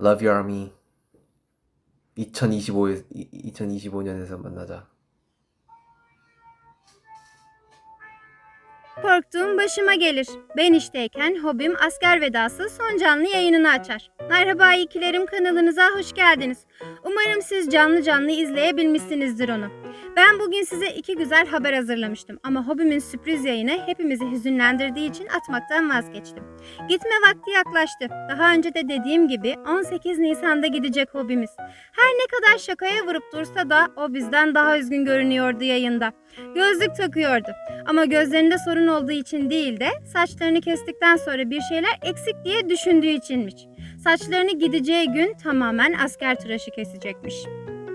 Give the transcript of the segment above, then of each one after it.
Love Your Army 2025 2025년에서 만나자. Korktuğum başıma gelir. Ben işteyken hobim asker vedası son canlı yayınını açar. Merhaba iyikilerim kanalınıza hoş geldiniz. Umarım siz canlı canlı izleyebilmişsinizdir onu. Ben bugün size iki güzel haber hazırlamıştım ama hobimin sürpriz yayını hepimizi hüzünlendirdiği için atmaktan vazgeçtim. Gitme vakti yaklaştı. Daha önce de dediğim gibi 18 Nisan'da gidecek hobimiz. Her ne kadar şakaya vurup dursa da o bizden daha üzgün görünüyordu yayında. Gözlük takıyordu. Ama gözlerinde sorun olduğu için değil de saçlarını kestikten sonra bir şeyler eksik diye düşündüğü içinmiş. Saçlarını gideceği gün tamamen asker tıraşı kesecekmiş.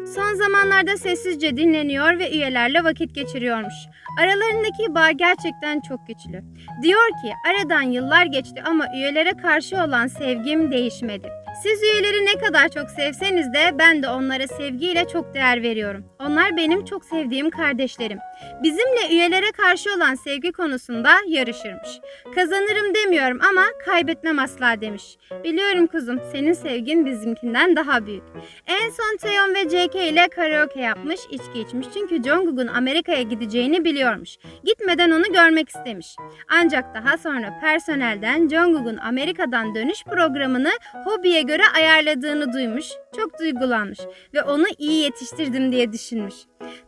Son zamanlarda sessizce dinleniyor ve üyelerle vakit geçiriyormuş. Aralarındaki bağ gerçekten çok güçlü. Diyor ki aradan yıllar geçti ama üyelere karşı olan sevgim değişmedi. Siz üyeleri ne kadar çok sevseniz de ben de onlara sevgiyle çok değer veriyorum. Onlar benim çok sevdiğim kardeşlerim. Bizimle üyelere karşı olan sevgi konusunda yarışırmış. Kazanırım demiyorum ama kaybetmem asla demiş. Biliyorum kuzum senin sevgin bizimkinden daha büyük. En son Taeyeon ve JK ile karaoke yapmış, içki içmiş. Çünkü Jungkook'un Amerika'ya gideceğini biliyormuş. Gitmeden onu görmek istemiş. Ancak daha sonra personelden Jungkook'un Amerika'dan dönüş programını hobiye göre ayarladığını duymuş. Çok duygulanmış ve onu iyi yetiştirdim diye düşünmüş.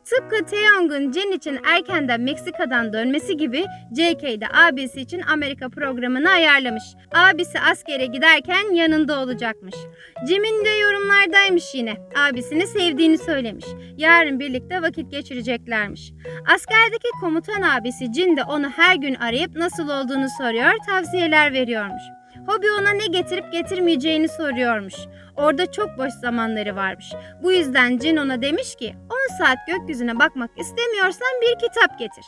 Tıpkı Taeyong'un Jin için erkenden Meksika'dan dönmesi gibi JK de abisi için Amerika programını ayarlamış. Abisi askere giderken yanında olacakmış. Jimin de yorumlardaymış yine. Abisini sevdiğini söylemiş. Yarın birlikte vakit geçireceklermiş. Askerdeki komutan abisi Jin de onu her gün arayıp nasıl olduğunu soruyor, tavsiyeler veriyormuş. Hobi ona ne getirip getirmeyeceğini soruyormuş. Orada çok boş zamanları varmış. Bu yüzden Jin ona demiş ki 10 saat gökyüzüne bakmak istemiyorsan bir kitap getir.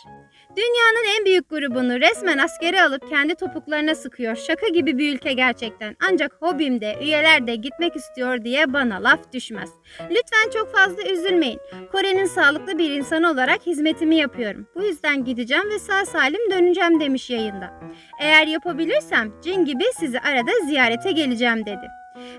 Dünyanın en büyük grubunu resmen askere alıp kendi topuklarına sıkıyor. Şaka gibi bir ülke gerçekten. Ancak hobimde üyeler de gitmek istiyor diye bana laf düşmez. Lütfen çok fazla üzülmeyin. Kore'nin sağlıklı bir insanı olarak hizmetimi yapıyorum. Bu yüzden gideceğim ve sağ salim döneceğim demiş yayında. Eğer yapabilirsem Jin gibi sizi arada ziyarete geleceğim dedi.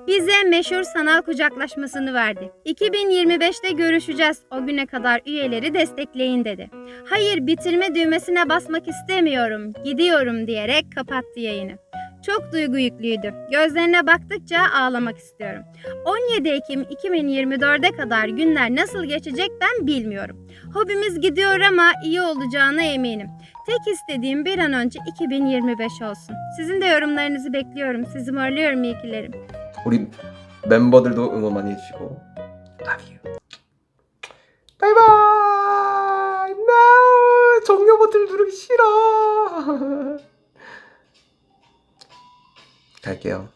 Bize meşhur sanal kucaklaşmasını verdi. 2025'te görüşeceğiz. O güne kadar üyeleri destekleyin dedi. Hayır bitirme düğmesine basmak istemiyorum, gidiyorum diyerek kapattı yayını. Çok duygu yüklüydü. Gözlerine baktıkça ağlamak istiyorum. 17 Ekim 2024'e kadar günler nasıl geçecek ben bilmiyorum. Hobimiz gidiyor ama iyi olacağına eminim. Tek istediğim bir an önce 2025 olsun. Sizin de yorumlarınızı bekliyorum. Sizi morluyorum iyikilerim. 우리 멤버들도 응원 많이 해주시고 Love you. 바이바이. No. 종료 버튼을 누르기 싫어. 갈게요.